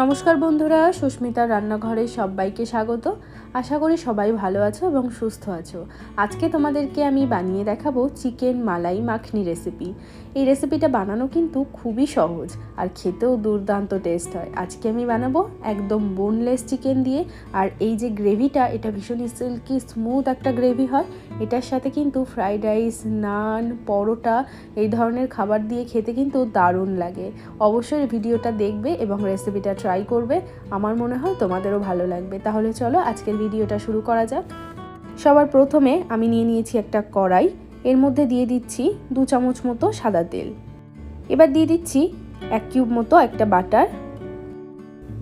নমস্কার বন্ধুরা সুস্মিতার রান্নাঘরে সবাইকে স্বাগত। আশা করি সবাই ভালো আছো এবং সুস্থ আছো। আজকে তোমাদেরকে আমি বানিয়ে দেখাবো চিকেন মালাই মাখনি রেসিপি এই রেসিপিটা বানানো কিন্তু খুবই সহজ আর খেতেও দুর্দান্ত টেস্ট হয়। আজকে আমি বানাবো একদম বোনলেস চিকেন দিয়ে আর এই যে গ্রেভিটা এটা ভীষণই সিল্কি স্মুথ একটা গ্রেভি হয়। এটার সাথে কিন্তু ফ্রাইড রাইস নান পরোটা এই ধরনের খাবার দিয়ে খেতে কিন্তু দারুণ লাগে। অবশ্যই ভিডিওটা দেখবে এবং রেসিপিটা ট্রাই করবে। আমার মনে হয় তোমাদেরও ভালো লাগবে। তাহলে চলো আজকের ভিডিওটা শুরু করা যাক। সবার প্রথমে আমি নিয়ে নিয়েছি একটা কড়াই। এর মধ্যে দিয়ে দিচ্ছি দু চামচ মতো সাদা তেল। এবার দিয়ে দিচ্ছি এক কিউব মতো একটা বাটার।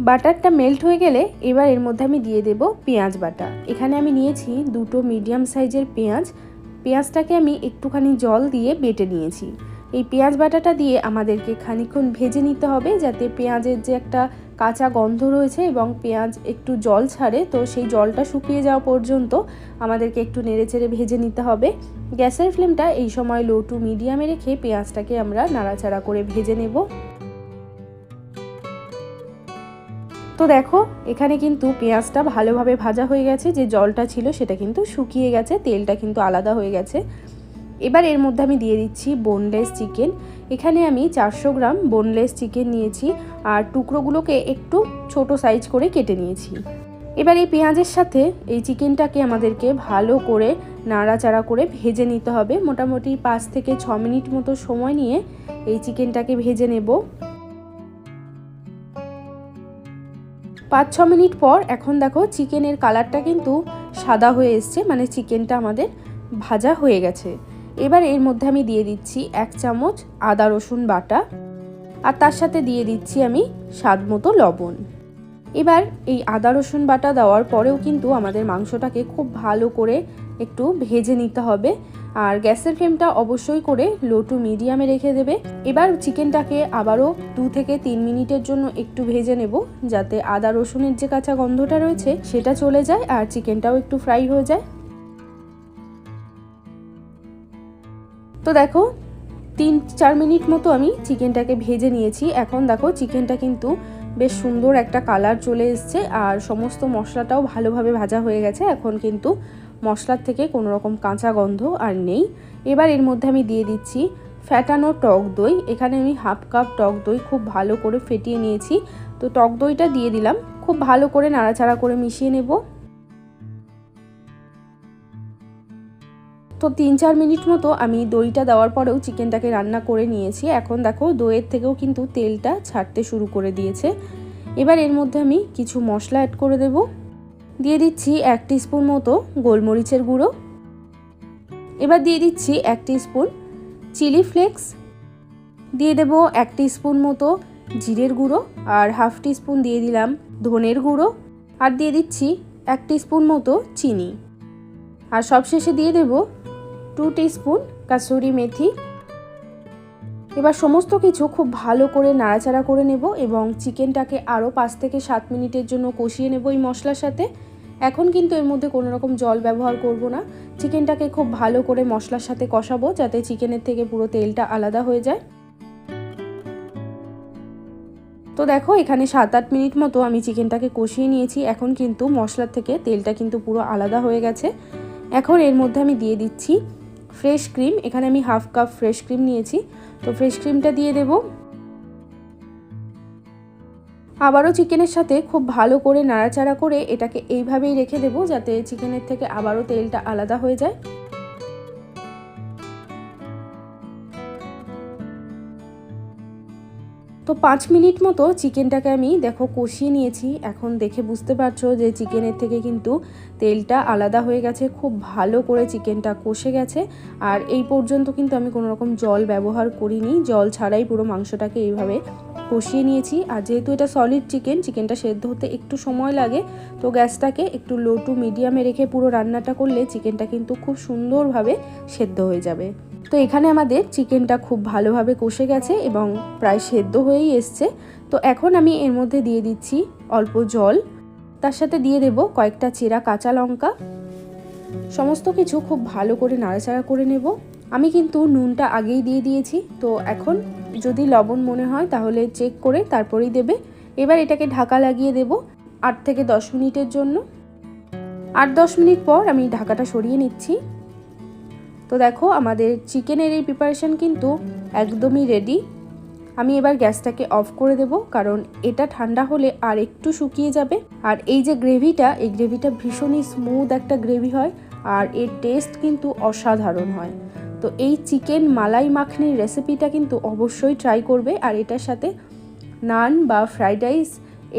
বাটারটা মেল্ট হয়ে গেলে এবার এর মধ্যে আমি দিয়ে দেব পেঁয়াজ বাটা। এখানে আমি নিয়েছি দুটো মিডিয়াম সাইজের পেঁয়াজ। পেঁয়াজটাকে আমি একটুখানি জল দিয়ে বেটে নিয়েছি। এই পেঁয়াজ বাটাটা দিয়ে আমাদেরকে খানিক্ষণ ভেজে নিতে হবে যাতে পেঁয়াজের যে একটা কাঁচা গন্ধ রয়েছে এবং পেঁয়াজ একটু জল ছাড়ে, তো সেই জলটা শুকিয়ে যাওয়া পর্যন্ত আমাদেরকে একটু নেড়েচেড়ে ভেজে নিতে হবে। গ্যাসের ফ্লেমটা এই সময় লো টু মিডিয়ামে রেখে পেঁয়াজটাকে আমরা নাড়াচাড়া করে ভেজে নেব। তো দেখো, এখানে কিন্তু পেঁয়াজটা ভালোভাবে ভাজা হয়ে গেছে, যে জলটা ছিল সেটা কিন্তু শুকিয়ে গেছে, তেলটা কিন্তু আলাদা হয়ে গেছে। এবার এর মধ্যে আমি দিয়ে দিচ্ছি বোনলেস চিকেন এখানে আমি চারশো গ্রাম বোনলেস চিকেন নিয়েছি আর টুকরোগুলোকে একটু ছোট সাইজ করে কেটে নিয়েছি। এবার এই পেঁয়াজের সাথে এই চিকেনটাকে আমাদেরকে ভালো করে নাড়াচাড়া করে ভেজে নিতে হবে। মোটামুটি পাঁচ থেকে ছ মিনিট মতো সময় নিয়ে এই চিকেনটাকে ভেজে নেব। পাঁচ ছ মিনিট পর এখন দেখো চিকেনের কালারটা কিন্তু সাদা হয়ে এসছে মানে চিকেনটা আমাদের ভাজা হয়ে গেছে। এবার এর মধ্যে আমি দিয়ে দিচ্ছি এক চামচ আদা রসুন বাটা আর তার সাথে দিয়ে দিচ্ছি আমি স্বাদ মতো লবণ। এবার এই আদা রসুন বাটা দেওয়ার পরেও কিন্তু আমাদের মাংসটাকে খুব ভালো করে একটু ভেজে নিতে হবে আর গ্যাসের ফ্লেমটা অবশ্যই করে লো টু মিডিয়ামে রেখে দেবে। এবার চিকেনটাকে আবারও দু থেকে তিন মিনিটের জন্য একটু ভেজে নেব যাতে আদা রসুনের যে কাঁচা গন্ধটা রয়েছে সেটা চলে যায় আর চিকেনটাও একটু ফ্রাই হয়ে যায়। তো দেখো, তিন, চার মিনিট মতো আমি চিকেনটাকে ভেজে নিয়েছি। এখন দেখো, চিকেনটা কিন্তু বেশ সুন্দর একটা কালার চলে এসছে আর সমস্ত মশলাটাও ভালোভাবে ভাজা হয়ে গেছে। এখন কিন্তু মশলার থেকে কোনো রকম কাঁচা গন্ধ আর নেই। এবার এর মধ্যে আমি দিয়ে দিচ্ছি ফ্যাটানো টক দই। এখানে আমি হাফ কাপ টক দই খুব ভালো করে ফেটিয়ে নিয়েছি। তো টক দইটা দিয়ে দিলাম। খুব ভালো করে নাড়াচাড়া করে মিশিয়ে নেব। তো তিন চার মিনিট মতো আমি দইটা দেওয়ার পরেও চিকেনটাকে রান্না করে নিয়েছি। এখন দেখো দইয়ের থেকেও কিন্তু তেলটা ছাড়তে শুরু করে দিয়েছে। এবার এর মধ্যে আমি কিছু মশলা অ্যাড করে দেব। দিয়ে দিচ্ছি এক স্পুন মতো গোলমরিচের গুঁড়ো। এবার দিয়ে দিচ্ছি এক স্পুন চিলি ফ্লেক্স দিয়ে দেব এক স্পুন মতো জিরের গুঁড়ো আর হাফ স্পুন দিয়ে দিলাম ধনের গুঁড়ো। আর দিয়ে দিচ্ছি এক স্পুন মতো চিনি। আর সবশেষে দিয়ে দেব টু স্পুন কাসুরি মেথি এবার সমস্ত কিছু খুব ভালো করে নাড়াচাড়া করে নেব এবং চিকেনটাকে আরও পাঁচ থেকে সাত মিনিটের জন্য কষিয়ে নেব এই মশলার সাথে। এখন কিন্তু এর মধ্যে কোনো রকম জল ব্যবহার করব না। চিকেনটাকে খুব ভালো করে মশলার সাথে কষাবো যাতে চিকেনের থেকে পুরো তেলটা আলাদা হয়ে যায়। তো দেখো, এখানে সাত আট মিনিট মতো আমি চিকেনটাকে কষিয়ে নিয়েছি। এখন কিন্তু মশলার থেকে তেলটা কিন্তু পুরো আলাদা হয়ে গেছে। এখন এর মধ্যে আমি দিয়ে দিচ্ছি ফ্রেশ ক্রিম, এখানে আমি হাফ কাপ ফ্রেশ ক্রিম নিয়েছি। তো ফ্রেশ ক্রিমটা দিয়ে দেব। আবারও চিকেনের সাথে খুব ভালো করে নাড়াচাড়া করে এটাকে এইভাবেই রেখে দেব, যাতে চিকেনের থেকে আবারও তেলটা আলাদা হয়ে যায়। তো পাঁচ মিনিট মতো চিকেনটাকে আমি দেখো কষিয়ে নিয়েছি। এখন দেখে বুঝতে পারছ যে চিকেনের থেকে কিন্তু তেলটা আলাদা হয়ে গেছে, খুব ভালো করে চিকেনটা কষে গেছে। আর এই পর্যন্ত কিন্তু আমি কোনো রকম জল ব্যবহার করিনি, জল ছাড়াই পুরো মাংসটাকে এইভাবে কষিয়ে নিয়েছি। আর যেহেতু এটা সলিড চিকেন চিকেনটা সেদ্ধ হতে একটু সময় লাগে, তো গ্যাসটাকে একটু লো টু মিডিয়ামে রেখে পুরো রান্নাটা করলে চিকেনটা কিন্তু খুব সুন্দরভাবে সেদ্ধ হয়ে যাবে। তো এখানে আমাদের চিকেনটা খুব ভালোভাবে কষে গেছে এবং প্রায় সেদ্ধ হয়েই এসছে। তো এখন আমি এর মধ্যে দিয়ে দিচ্ছি অল্প জল। তার সাথে দিয়ে দেব কয়েকটা চেরা কাঁচা লঙ্কা। সমস্ত কিছু খুব ভালো করে নাড়াচাড়া করে নেব। আমি কিন্তু নুনটা আগেই দিয়ে দিয়েছি। তো এখন যদি লবণ মনে হয় তাহলে চেক করে তারপরেই দেবে। এবার এটাকে ঢাকা লাগিয়ে দেব আট থেকে দশ মিনিটের জন্য। আট দশ মিনিট পর আমি ঢাকাটা সরিয়ে নিচ্ছি। তো দেখো, আমাদের চিকেনের এই প্রিপারেশন কিন্তু একদমই রেডি আমি এবার গ্যাসটাকে অফ করে দেব, কারণ এটা ঠান্ডা হলে আর একটু শুকিয়ে যাবে। আর এই যে গ্রেভিটা এই গ্রেভিটা ভীষণই স্মুথ একটা গ্রেভি হয়, আর এর টেস্ট কিন্তু অসাধারণ হয়। তো এই চিকেন মালাই মাখনির রেসিপিটা কিন্তু অবশ্যই ট্রাই করবে, আর এটার সাথে নান বা ফ্রাইড রাইস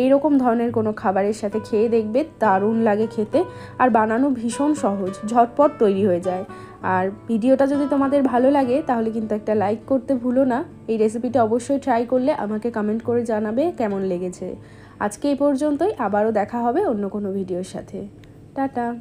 এইরকম ধরনের কোনো খাবারের সাথে খেয়ে দেখবে, দারুণ লাগে খেতে, আর বানানো ভীষণ সহজ, ঝটপট তৈরি হয়ে যায়। আর ভিডিওটা যদি তোমাদের ভালো লাগে, তাহলে কিন্তু একটা লাইক করতে ভুলো না। এই রেসিপিটা অবশ্যই ট্রাই করলে আমাকে কমেন্ট করে জানাবে কেমন লেগেছে। আজকে এই পর্যন্তই, আবারও দেখা হবে অন্য কোনো ভিডিওর সাথে। টাটা!